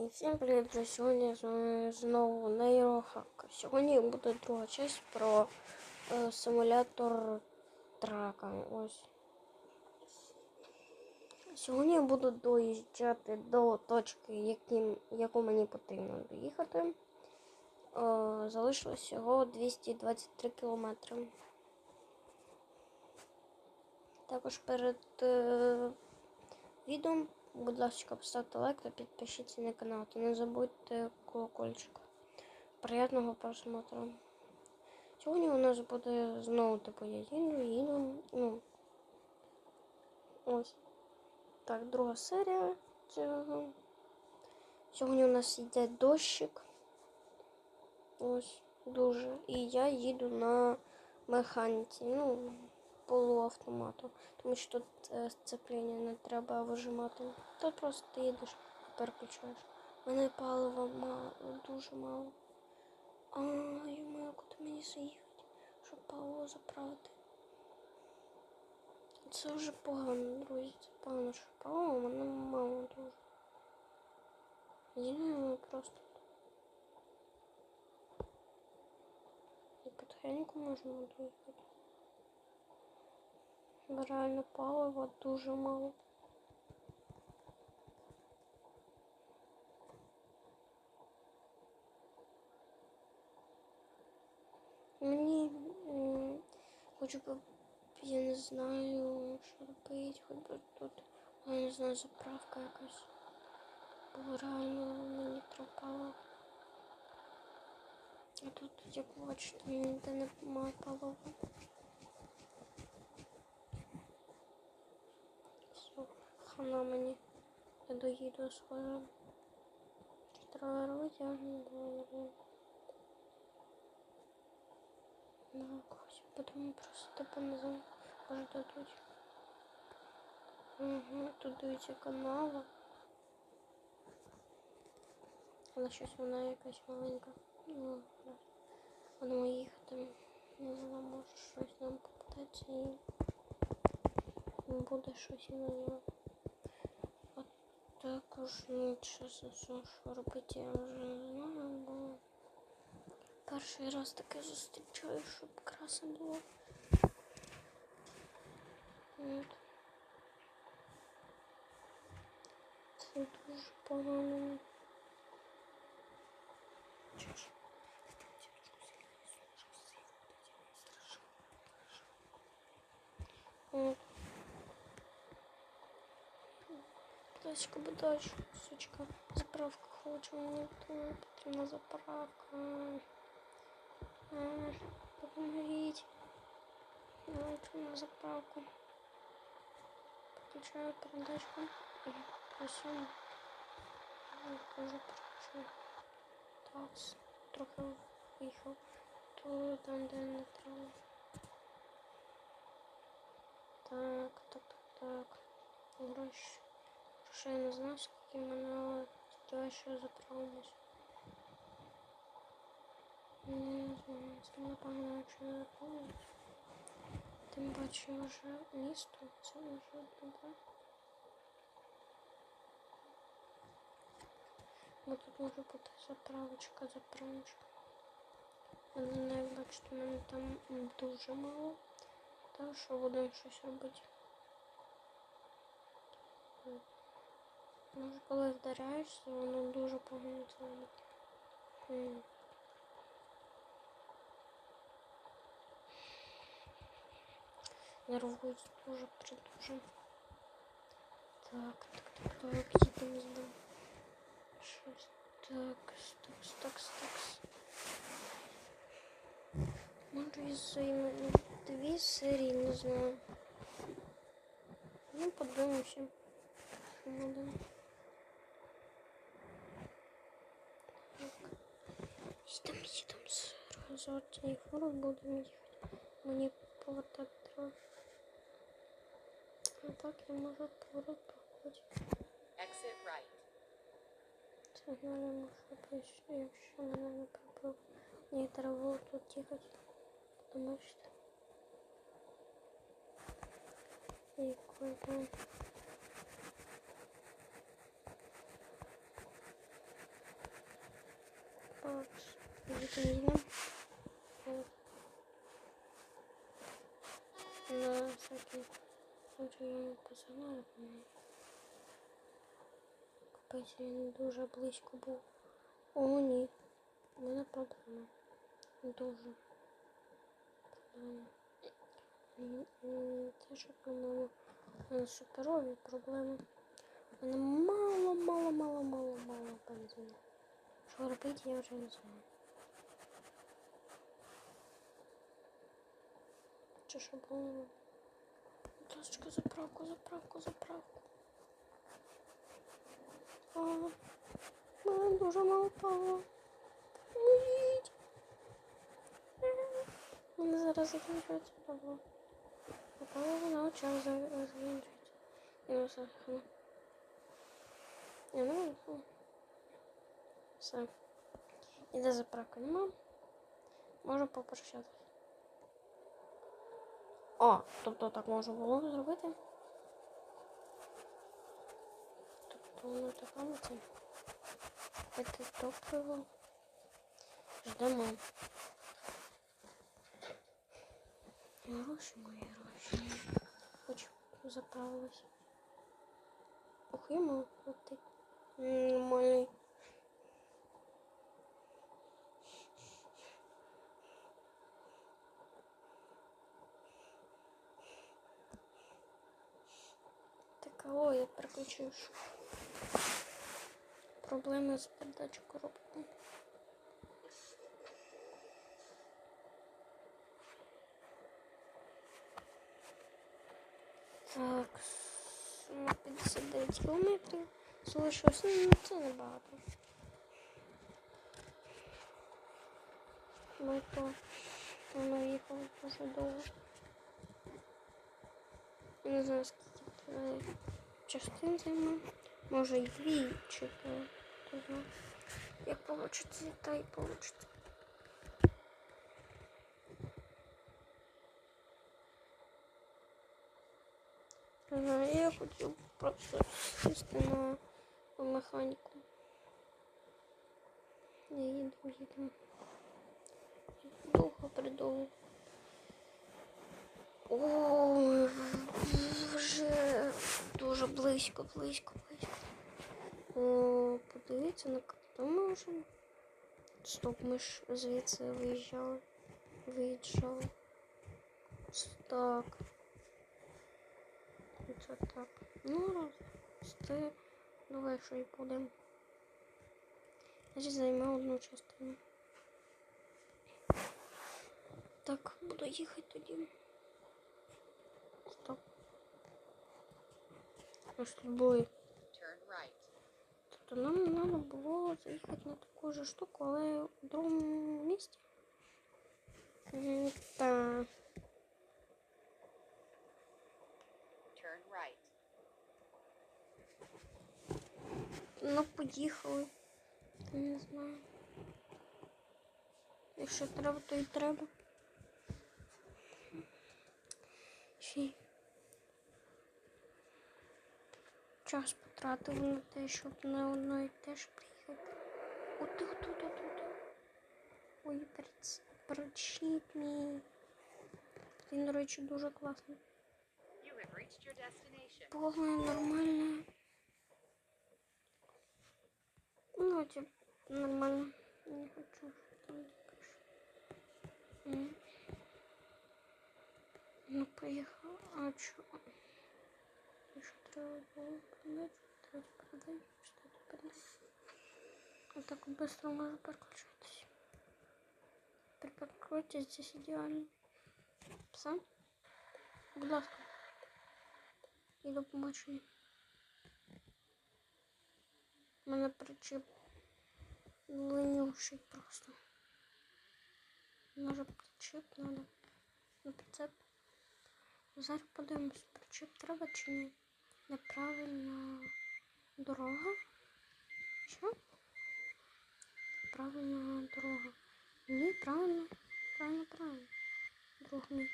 І всім привіт, сьогодні з вами знову нейрохак. Сьогодні буде друга часть про е, симулятор трака. Ось. Сьогодні я буду доїжджати до точки, яким, яку мені потрібно доїхати. Е, залишилось всього 223 кілометри. Також перед е, відео Будь ласка, поставте лайк та підпишіться на канал. Та не забудьте колокольчик. Приятного просмотру. Сьогодні у нас буде знову типу я їду, їду. Ну. Ось. Так, друга серія цього. Сьогодні у нас йде дощик. Ось, дуже. І я їду на механіці. Ну, полуавтомату, тому що тут е, сцеплення не треба вижимати. Тут просто ти їдеш і переключаєш. У мене палива мало, дуже мало. А, йому куди мені заїхати, щоб паливо заправити. Це вже погано, друзі. Це погано, що паливо в мене мало дуже. Їдемо просто. І потихеньку можна доїхати. Бо реально палива дуже мало. Мені м, хоч би, я не знаю, що робити, хоч би тут, я не знаю, заправка якась. Бо реально мені треба А тут, як бачите, ніде немає палива. Хана мені я доїду скоро. Треба витягну. Ну, когось потім просто бензин може дадуть. Угу, тут дивіться канали. Але щось вона якась маленька. Ну, будемо їхати. Не знаю, може щось нам попитатися і буде щось і на нього. Також ну, чесно, що робити я вже не знаю, бо перший раз таке зустрічаю, щоб краса було. От. Це дуже погано. Чеш. От. Бы дальше, сучка. Заправка хочу, мне потрібна заправка. А, Помогите. Давайте на заправку. Подключаю передачку. И просим. Тоже подключаю. Так, трохи виїхав. То там, де не треба. Так, так, так, так. Гроші. Що я не знаю, скільки мене, сподіваюся, що заправлюсь. Не знаю, це напевно, якщо я заправлюсь. Тим паче вже місто, це вже добре. Бо тут може бути заправочка, заправочка. Але не бачите, мене там дуже мало. Так що будемо щось робити. Може, коли вдаряєшся, воно дуже погано це робить. Нервується дуже придуже. Так, так, так, так, їдемо знову. Щось. Так, стакс, такс, такс. Може із своїми дві серії, не знаю. Ну, подивимося. Що буде. Їдемо, зразу от цієї фури будемо їхати. Мені повертати треба. А так я можу поворот проходити. Exit right. Це знаю, що прийшло, якщо мене не прибив. Ні, треба було тут їхати. Тому що... І куди? звідти не По ній. Капець він дуже близько був. О, ні. Мене проблема. Дуже. Це що, по-моєму, у мене суперові проблеми. У мало, мало, мало, мало, мало бензину. Що робити, я вже не знаю. Чи що було? Ласка, заправку, заправку, заправку. А, мене дуже мало палива. Поможіть. У мене зараз закінчується. А Паливо на очах за- закінчується. І на хана. Я не можу. Все. Іде заправка нема. Можу попрощатися. О, тобто так можна було зробити. Тобто воно така на це. Топливо. Ждемо. Гроші мої гроші. Хоч заправилась. Ох, йому летить. Нормальний. О, я переключив. Проблеми з передачі коробки. Так, на 59 кілометрів залишилось. Ну, це небагато. Ну то воно їхало дуже довго. Не знаю, скільки це частин займе. Може і дві чи то. Як получиться, та й получиться. Я хотів просто сісти на механіку. Я їду, їду. Довго придовго. О, вже дуже близько, близько, близько. О, подивіться на карту можемо. Стоп, ми ж звідси виїжджали. Виїжджали. Так. Це так. Ну, раз. Сти. Давай що і будемо. Значить, займе одну частину. Так, буду їхати тоді. Стоп. Ось любой. Turn. Тобто нам треба було заїхати на таку ж штуку, але в другому місці. Та. Ну, поїхали. Не знаю. Якщо треба, то і треба. Ще й час потратили на те, щоб на одно і те ж приїхати. От от от от от. Ой, приц- мій. Він, до речі, дуже класний. Повне нормальне. Ну, типа, нормально. Не хочу, там. Ну, поїхав. А чо? І Що треба було продати? Треба продати, що продати. Вот так быстро можно переключатися. При перекруті здесь ідеально. Все? Будь ласка. І до побачення. У мене причіп ленющий просто. Може причіп надо. На прицеп. Зараз подивимось, причіп треба чи ні неправильна дорога. Що? Правильна дорога. Ні, правильно, правильно, правильно. Друг мій.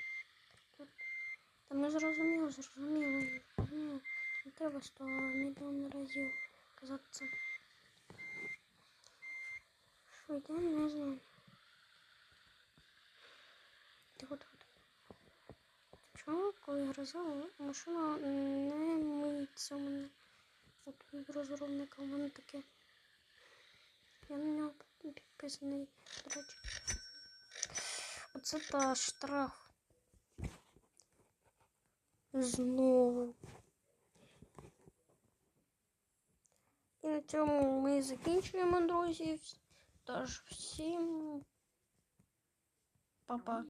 Та ми зрозуміли, зрозуміли, зрозуміли. Не треба 100 мільйон разів казати це. Що йде, не знаю. Тихо, тихо. Чому, коли гроза, машина не миється мене. От від розробника у мене таке. Я на нього підписаний, до речі. Оце та штраф. Знову. І на цьому ми закінчуємо, друзі. Тож всім па-па.